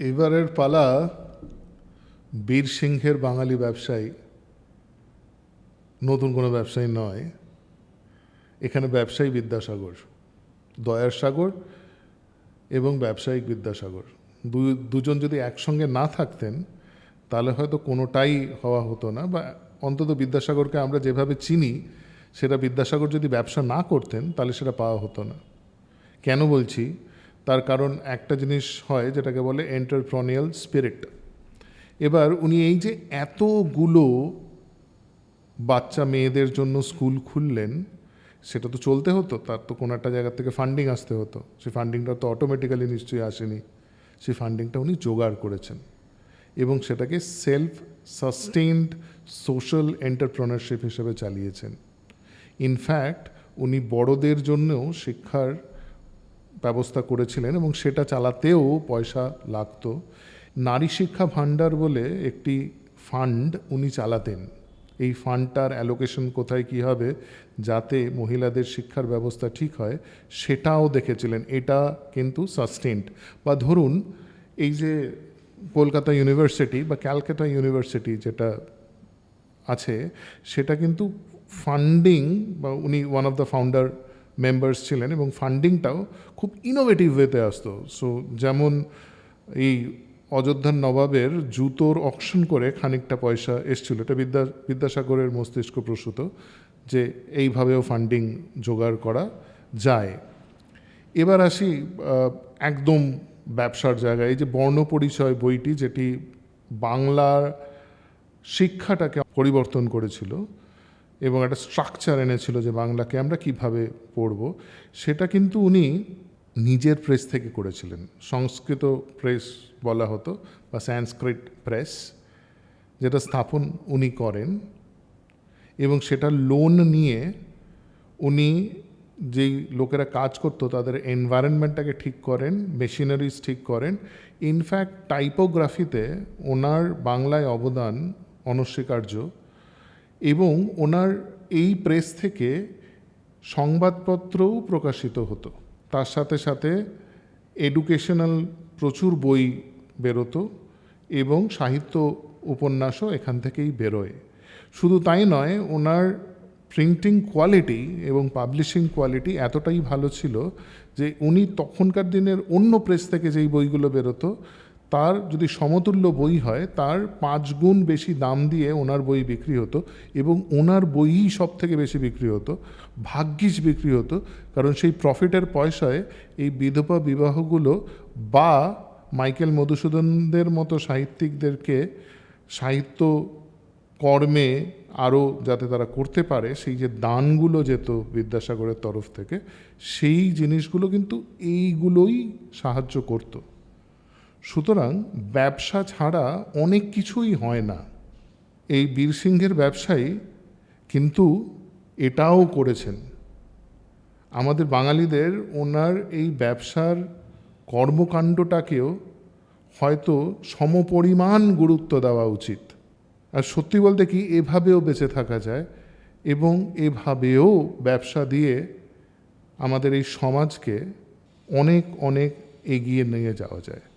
এবারের পালা বীর সিংহের বাঙালি ব্যবসায়ী। নতুন কোনো ব্যবসায়ী নয়। এখানে ব্যবসায়ী বিদ্যাসাগর, দয়ার সাগর এবং ব্যবসায়িক বিদ্যাসাগর। দুজন যদি একসঙ্গে না থাকতেন, তাহলে হয়তো কোনোটাই হওয়া হতো না বা অন্তত বিদ্যাসাগরকে আমরা যেভাবে চিনি, সেটা বিদ্যাসাগর যদি ব্যবসা না করতেন, তাহলে সেটা পাওয়া হতো না। কেন বলছি? তার কারণ একটা জিনিস হয়, যেটাকে বলে এন্টারপ্রনিয়াল স্পিরিট এবার উনি এই যে এতগুলো বাচ্চা মেয়েদের জন্য স্কুল খুললেন, সেটা তো চলতে হতো, তার তো কোনো একটা জায়গা থেকে ফান্ডিং আসতে হতো। সেই ফান্ডিংটা তো অটোমেটিক্যালি নিশ্চয়ই আসেনি। সেই ফান্ডিংটা উনি জোগাড় করেছেন এবং সেটাকে সেলফ সাস্টেইনড সোশ্যাল এন্টারপ্রনারশিপ হিসেবে চালিয়েছেন। ইনফ্যাক্ট উনি বড়দের জন্যও শিক্ষার ব্যবস্থা করেছিলেন এবং সেটা চালাতেও পয়সা লাগতো। নারী শিক্ষা ভাণ্ডার বলে একটি ফান্ড উনি চালাতেন। এই ফান্ডটার অ্যালোকেশন কোথায় কী হবে, যাতে মহিলাদের শিক্ষার ব্যবস্থা ঠিক হয়, সেটাও দেখেছিলেন। এটা কিন্তু সাস্টেন্ড বা ধরুন, এই যে কলকাতা ইউনিভার্সিটি বা ক্যালকাটা ইউনিভার্সিটি যেটা আছে, সেটা কিন্তু ফান্ডিং বা উনি one of the founder members ছিলেন এবং ফান্ডিংটাও খুব ইনোভেটিভ ওয়েতে আসতো। সো যেমন এই অযোধ্যার নবাবের জুতোর অকশন করে খানিকটা পয়সা এসছিল। এটা বিদ্যা, বিদ্যাসাগরের মস্তিষ্ক প্রসূত যে এইভাবেও ফান্ডিং জোগাড় করা যায়। এবার আসি একদম ব্যবসার জায়গায়। এই যে বর্ণপরিচয় বইটি যেটি বাংলার শিক্ষাটাকে পরিবর্তন করেছিল এবং একটা স্ট্রাকচার এনেছিল যে বাংলাকে আমরা কীভাবে পড়ব, সেটা কিন্তু উনি নিজের প্রেস থেকে করেছিলেন। সংস্কৃত প্রেস বলা হতো বা সংস্কৃত প্রেস যেটা স্থাপন উনি করেন এবং সেটা লোন নিয়ে উনি যেই লোকেরা কাজ করতো, তাদের এনভায়রনমেন্টটাকে ঠিক করেন মেশিনারিজ ঠিক করেন। ইনফ্যাক্ট টাইপোগ্রাফিতে ওনার বাংলায় অবদান অনস্বীকার্য। এবং ওনার এই প্রেস থেকে সংবাদপত্রও প্রকাশিত হতো। তার সাথে সাথে এডুকেশনাল প্রচুর বই বেরোতো এবং সাহিত্য উপন্যাসও এখান থেকেই বেরোয়। শুধু তাই নয়, ওনার প্রিন্টিং কোয়ালিটি এবং পাবলিশিং কোয়ালিটি এতটাই ভালো ছিল যে উনি তখনকার দিনের অন্য প্রেস থেকে যেই বইগুলো বেরোতো তার যদি সমতুল্য বই হয়, তার পাঁচ গুণ বেশি দাম দিয়ে ওনার বই বিক্রি হতো এবং ওনার বইই সব থেকে বেশি বিক্রি হতো, ভাগ্যিস বিক্রি হতো, কারণ সেই প্রফিটের পয়সায় এই বিধবা বিবাহগুলো বা মাইকেল মধুসূদনদের মতো সাহিত্যিকদেরকে সাহিত্য কর্মে আরও যাতে তারা করতে পারে, সেই যে দানগুলো যেত বিদ্যাসাগরের তরফ থেকে, সেই জিনিসগুলো কিন্তু এইগুলোই সাহায্য করতো। সুতরাং ব্যবসা ছাড়া অনেক কিছুই হয় না। এই বীরসিংহের ব্যবসায়ী কিন্তু এটাও করেছেন। আমাদের বাঙালিদের ওনার এই ব্যবসার কর্মকাণ্ডটাকেও হয়তো সমপরিমাণ গুরুত্ব দেওয়া উচিত। আর সত্যি বলতে কি, এভাবেও বেঁচে থাকা যায় এবং এভাবেও ব্যবসা দিয়ে আমাদের এই সমাজকে অনেক অনেক এগিয়ে নিয়ে যাওয়া যায়।